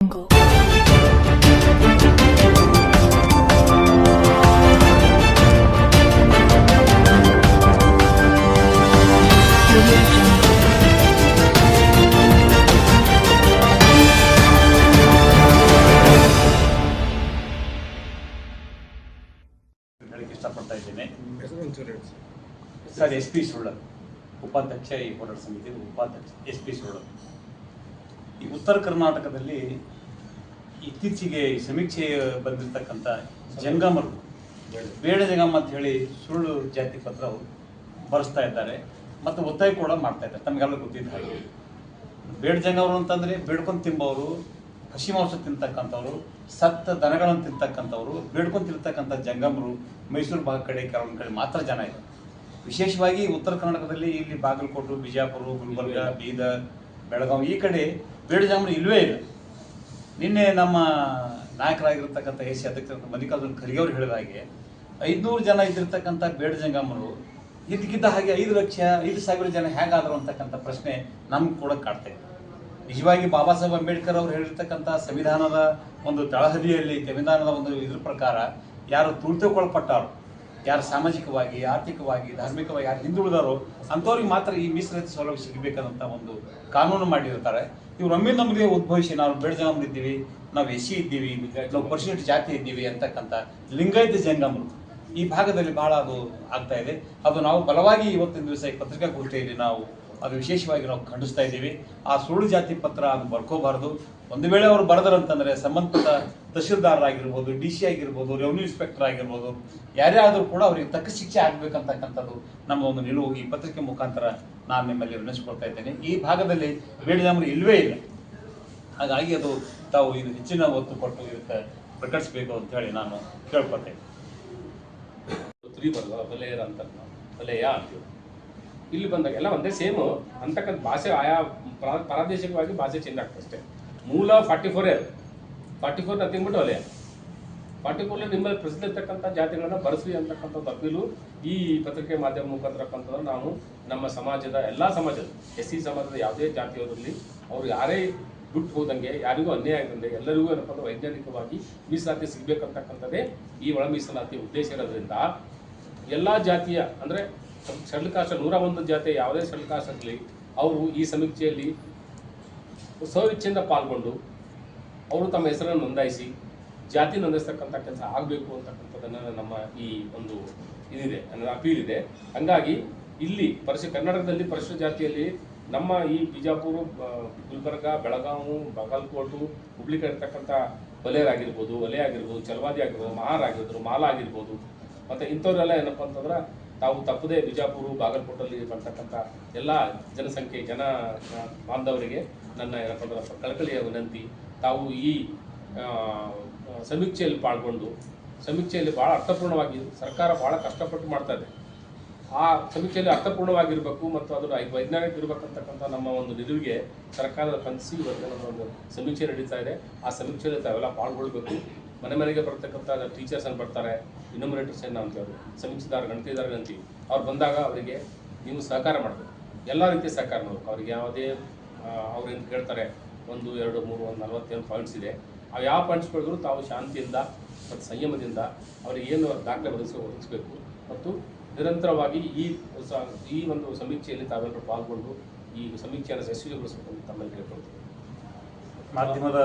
jungle. Audio jungle. ಹೇಳಕ್ಕೆ ಇಷ್ಟಪಡ್ತಾ ಇದ್ದೇನೆ ಹೆಸರು ಒಂಚೂರು ಹೇಳಿ ಸರ್. ಸರ್ ಎಸ್ ಪಿ ಸುಳ್ಳ ಉಪಾಧ್ಯಕ್ಷ ಈ ಹೋರಾಟ ಸಮಿತಿ ಉಪಾಧ್ಯಕ್ಷ ಎಸ್ ಪಿ ಸುಳ್ಳ ಈ ಉತ್ತರ ಕರ್ನಾಟಕದಲ್ಲಿ ಇತ್ತೀಚೆಗೆ ಸಮೀಕ್ಷೆ ಬಂದಿರತಕ್ಕಂಥ ಜಂಗಮರು ಬೇಡ ಜಂಗಮ ಅಂತ ಹೇಳಿ ಸುಳ್ಳು ಜಾತಿ ಪತ್ರ ಬರೆಸ್ತಾ ಇದ್ದಾರೆ ಮತ್ತು ಒತ್ತಾಯ ಕೂಡ ಮಾಡ್ತಾ ಇದ್ದಾರೆ. ತಮಗೆಲ್ಲ ಗೊತ್ತಿದ್ದ ಹಾಗೆ. ಬೇಡ ಜಂಗಮರು ಅಂತಂದರೆ ಬೇಡ್ಕೊಂಡು ತಿಂಬವರು, ಹಸಿ ಮಾಂಸ ತಿಂತಕ್ಕಂಥವ್ರು, ಸತ್ತ ದನಗಳನ್ನು ತಿಂತಕ್ಕಂಥವ್ರು, ಬೇಡ್ಕೊಂಡು ತಿಂತಕ್ಕಂಥ ಜಂಗಮರು ಮೈಸೂರು ಭಾಗ ಕಡೆ, ಕೆಲವೊಂದು ಕಡೆ ಮಾತ್ರ ಜನ ಇದೆ ವಿಶೇಷವಾಗಿ ಉತ್ತರ ಕರ್ನಾಟಕದಲ್ಲಿ ಇಲ್ಲಿ ಬಾಗಲಕೋಟು, ಬಿಜಾಪುರ, ಗುಲ್ಬರ್ಗ, ಬೀದರ್ ಬೆಳಗಾವಿ ಈ ಕಡೆ ಬೇಡಜಾಮೂರು ಇಲ್ಲವೇ ಇಲ್ಲ. ನಿನ್ನೆ ನಮ್ಮ ನಾಯಕರಾಗಿರ್ತಕ್ಕಂಥ ಎ ಸಿ ಅಧ್ಯಕ್ಷ ಮಲ್ಲಿಕಾರ್ಜುನ್ ಖರ್ಗೆ ಅವರು ಹೇಳಿದ ಹಾಗೆ ಐದುನೂರು ಜನ ಇದ್ದಿರ್ತಕ್ಕಂಥ ಬೇಡ ಜಂಗಮರು ಇದಕ್ಕಿದ್ದ ಹಾಗೆ ಐದು ಲಕ್ಷ, ಐದು ಸಾವಿರ ಜನ ಹೇಗಾದರು ಅಂತಕ್ಕಂಥ ಪ್ರಶ್ನೆ ನಮ್ಗೆ ಕೂಡ ಕಾಡ್ತಾ ಇದೆ ನಿಜವಾಗಿ ಬಾಬಾ ಸಾಹೇಬ್ ಅಂಬೇಡ್ಕರ್ ಅವರು ಹೇಳಿರ್ತಕ್ಕಂಥ ಸಂವಿಧಾನದ ಒಂದು ತಳಹದಿಯಲ್ಲಿ ಸಂವಿಧಾನದ ಒಂದು ಇದ್ರ ಪ್ರಕಾರ ಯಾರು ತುಳಿತುಕೊಳ್ಪಟ್ಟಾರೋ ಯಾರು ಸಾಮಾಜಿಕವಾಗಿ, ಆರ್ಥಿಕವಾಗಿ, ಧಾರ್ಮಿಕವಾಗಿ, ಯಾರು ಹಿಂದುಳಿದಾರೋ ಅಂಥವ್ರಿಗೆ ಮಾತ್ರ ಈ ಮೀಸಲಾತಿ ಸೌಲಭ್ಯ ಸಿಗಬೇಕಾದಂಥ ಒಂದು ಕಾನೂನು ಮಾಡಿರ್ತಾರೆ. ಇವ್ರು ಒಮ್ಮೆ ನಮಗೆ ಉದ್ಭವಿಸಿ ನಾವು ಬೇಡ ಜಂಗಮರು ಇದ್ದೀವಿ, ನಾವು ಎಸ್ ಸಿ ಇದ್ದೀವಿ, ನಾವು ಪರ್ಸೆಂಟ್ ಜಾತಿ ಇದ್ದೀವಿ ಅಂತಕ್ಕಂಥ ಲಿಂಗಾಯತ ಜಂಗಮರು ಈ ಭಾಗದಲ್ಲಿ ಬಹಳ ಅದು ಆಗ್ತಾ ಇದೆ. ಅದು ನಾವು ಬಲವಾಗಿ ಇವತ್ತಿನ ದಿವಸ ಈ ಪತ್ರಿಕಾಗೋಷ್ಠಿಯಲ್ಲಿ ನಾವು ಅದು ವಿಶೇಷವಾಗಿ ನಾವು ಖಂಡಿಸ್ತಾ ಇದ್ದೀವಿ. ಆ ಸುಳ್ಳು ಜಾತಿ ಪತ್ರ ಅದು ಬರ್ಕೋಬಾರ್ದು. ಒಂದು ವೇಳೆ ಅವರು ಬರೆದರಂತಂದ್ರೆ ಸಂಬಂಧಪಟ್ಟ ತಹಶೀಲ್ದಾರರಾಗಿರ್ಬೋದು, ಡಿ ಸಿ ಆಗಿರ್ಬೋದು ರೆವಿನ್ಯೂ ಇನ್ಸ್ಪೆಕ್ಟರ್ ಆಗಿರ್ಬೋದು ಯಾರೇ ಆದರೂ ಕೂಡ ಅವರಿಗೆ ತಕ್ಕ ಶಿಕ್ಷೆ ಆಗ್ಬೇಕಂತಕ್ಕಂಥದ್ದು ನಮ್ಮ ಒಂದು ನಿಲುವು ಈ ಪತ್ರಿಕೆ ಮುಖಾಂತರ ನಾನು ನಿಮ್ಮಲ್ಲಿ ವಿನಿಸ್ಕೊಳ್ತಾ ಇದ್ದೇನೆ. ಈ ಭಾಗದಲ್ಲಿ ಬೇಡಿದವರು ಇಲ್ಲವೇ ಇಲ್ಲ. ಹಾಗಾಗಿ ಅದು ತಾವು ಇದು ಹೆಚ್ಚಿನ ಒತ್ತು ಕೊಟ್ಟು ಇದಕ್ಕೆ ಪ್ರಕಟಿಸಬೇಕು ಅಂತ ಹೇಳಿ ನಾನು ಕೇಳ್ಕೊಳ್ತೇನೆ ಬಲೆಯರ ಅಂತ ಬಲೆಯ ಅಂತೀವಿ. ಇಲ್ಲಿ ಬಂದಾಗ ಎಲ್ಲ ಒಂದೇ ಸೇಮು ಅಂತಕ್ಕಂಥ ಭಾಷೆ ಆಯಾ ಪ್ರಾ- ಪ್ರಾದೇಶಿಕವಾಗಿ ಭಾಷೆ ಚೇಂಜ್ ಆಗ್ತದೆ ಅಷ್ಟೇ. ಮೂಲ ಫಾರ್ಟಿ ಫೋರೇ ಫಾರ್ಟಿ ಫೋರ್ ತಿಂದ್ಬಿಟ್ಟು ಬಿಟ್ಟು ವಲಯ ಫಾರ್ಟಿ ಫೋರ್ಲಿ ನಿಮ್ಮಲ್ಲಿ ಪ್ರಸಿದ್ಧ ಇರ್ತಕ್ಕಂಥ ಜಾತಿಗಳನ್ನು ಬರೆಸಿ ಅಂತಕ್ಕಂಥದ್ದು ಅಪೀಲು ಈ ಪತ್ರಿಕೆ ಮಾಧ್ಯಮ ಮುಖಾಂತರಕ್ಕಂಥದ್ದು ನಾವು ನಮ್ಮ ಸಮಾಜದ ಎಲ್ಲ ಸಮಾಜದ, ಎಸ್ ಸಿ ಸಮಾಜದ ಯಾವುದೇ ಜಾತಿಯವರಲ್ಲಿ ಅವರು ಯಾರೇ ಬಿಟ್ಟು ಹೋದಂಗೆ, ಯಾರಿಗೂ ಅನ್ಯಾಯ ಆಗದಂಗೆ ಎಲ್ಲರಿಗೂ ಏನಪ್ಪ ವೈಜ್ಞಾನಿಕವಾಗಿ ಮೀಸಲಾತಿ ಸಿಗಬೇಕಂತಕ್ಕಂಥದ್ದೇ ಈ ಒಳ ಮೀಸಲಾತಿ ಉದ್ದೇಶ ಇರೋದ್ರಿಂದ ಎಲ್ಲ ಜಾತಿಯ ಅಂದರೆ ಸಡ್ಲಕಾಶ ನೂರ ಒಂದು ಜಾತಿಯ ಯಾವುದೇ ಆಗಲಿ ಅವರು ಈ ಸಮೀಕ್ಷೆಯಲ್ಲಿ ಸ್ವಇಚ್ಛೆಯಿಂದ ಪಾಲ್ಗೊಂಡು ಅವರು ತಮ್ಮ ಹೆಸರನ್ನು ನೋಂದಾಯಿಸಿ ಜಾತಿ ನೋಂದಾಯಿಸ್ತಕ್ಕಂಥ ಕೆಲಸ ಆಗಬೇಕು ಅಂತಕ್ಕಂಥದ್ದನ್ನು ನಮ್ಮ ಈ ಒಂದು ಇದಿದೆ ನನ್ನ ಅಪೀಲ್ ಇದೆ. ಹಂಗಾಗಿ ಇಲ್ಲಿ ಪರಿಶು ಕರ್ನಾಟಕದಲ್ಲಿ ಪರಿಶು ಜಾತಿಯಲ್ಲಿ ನಮ್ಮ ಈ ಬಿಜಾಪುರ ಗುಲ್ಬರ್ಗ ಬೆಳಗಾವಿ ಬಾಗಲಕೋಟು ಹುಬ್ಳಿ ಕಡೆ ಇರ್ತಕ್ಕಂಥ ಆಗಿರ್ಬೋದು ವಲಯ ಆಗಿರ್ಬೋದು ಚಲವಾದಿ ಆಗಿರ್ಬೋದು ಮಹಾರ್ ಆಗಿರ್ಬೋದು ಮಾಲ ಆಗಿರ್ಬೋದು. ಮತ್ತು ಇಂಥವರೆಲ್ಲ ಏನಪ್ಪ ಅಂತಂದ್ರೆ ತಾವು ತಪ್ಪದೇ ಬಿಜಾಪುರ ಬಾಗಲಕೋಟಲ್ಲಿ ಬರ್ತಕ್ಕಂಥ ಎಲ್ಲ ಜನಸಂಖ್ಯೆ, ಜನ ಬಾಂಧವರಿಗೆ ನನ್ನ ಕಳಕಳಿಯ ವಿನಂತಿ. ತಾವು ಈ ಸಮೀಕ್ಷೆಯಲ್ಲಿ ಪಾಲ್ಗೊಂಡು, ಸಮೀಕ್ಷೆಯಲ್ಲಿ ಭಾಳ ಅರ್ಥಪೂರ್ಣವಾಗಿ, ಸರ್ಕಾರ ಭಾಳ ಕಷ್ಟಪಟ್ಟು ಮಾಡ್ತಾ ಇದೆ. ಆ ಸಮೀಕ್ಷೆಯಲ್ಲಿ ಅರ್ಥಪೂರ್ಣವಾಗಿರಬೇಕು ಮತ್ತು ಅದರ ವೈಜ್ಞಾನಿಕ ಇರಬೇಕಂತಕ್ಕಂಥ ನಮ್ಮ ಒಂದು ನಿಲುವಿಗೆ ಸರ್ಕಾರದ ಕನಸಿ ಒಂದು ಸಮೀಕ್ಷೆ ನಡೀತಾ ಇದೆ. ಆ ಸಮೀಕ್ಷೆಯಲ್ಲಿ ತಾವೆಲ್ಲ ಪಾಲ್ಗೊಳ್ಬೇಕು. ಮನೆ ಮನೆಗೆ ಬರ್ತಕ್ಕಂಥ ಟೀಚರ್ಸ್ ಅನ್ನು ಬರ್ತಾರೆ. ಇನ್ಯುಮರೇಟರ್ಸ್ ಏನು ಅಂತೇಳಿ ಸಮೀಕ್ಷೆದಾರ ಗಣತಿದಾರ ಗಣತಿ. ಅವ್ರು ಬಂದಾಗ ಅವರಿಗೆ ನೀವು ಸಹಕಾರ ಮಾಡಬೇಕು. ಎಲ್ಲ ರೀತಿಯ ಸಹಕಾರ ಮಾಡಬೇಕು. ಅವ್ರಿಗೆ ಯಾವುದೇ ಅವ್ರು ಏನು ಕೇಳ್ತಾರೆ, ಒಂದು, ಎರಡು, ಮೂರು, ಒಂದು, ನಲವತ್ತೇಳು ಪಾಯಿಂಟ್ಸ್ ಇದೆ. ಆ ಯಾವ ಪಾಯಿಂಟ್ಸ್ ತಾವು ಶಾಂತಿಯಿಂದ ಮತ್ತು ಸಂಯಮದಿಂದ ಅವರಿಗೆ ಏನು ದಾಖಲೆ ಒದಗಿಸಿ ಒದಗಿಸಬೇಕು. ಮತ್ತು ನಿರಂತರವಾಗಿ ಈ ಈ ಒಂದು ಸಮೀಕ್ಷೆಯಲ್ಲಿ ತಾವೆಲ್ಲರೂ ಪಾಲ್ಗೊಂಡು ಈ ಸಮೀಕ್ಷೆಯನ್ನು ಯಶಸ್ವಿಗೊಳಿಸಬೇಕು ಅಂತ ತಮ್ಮಲ್ಲಿ ಕೇಳ್ಕೊಳ್ತೀವಿ ಮಾಧ್ಯಮದ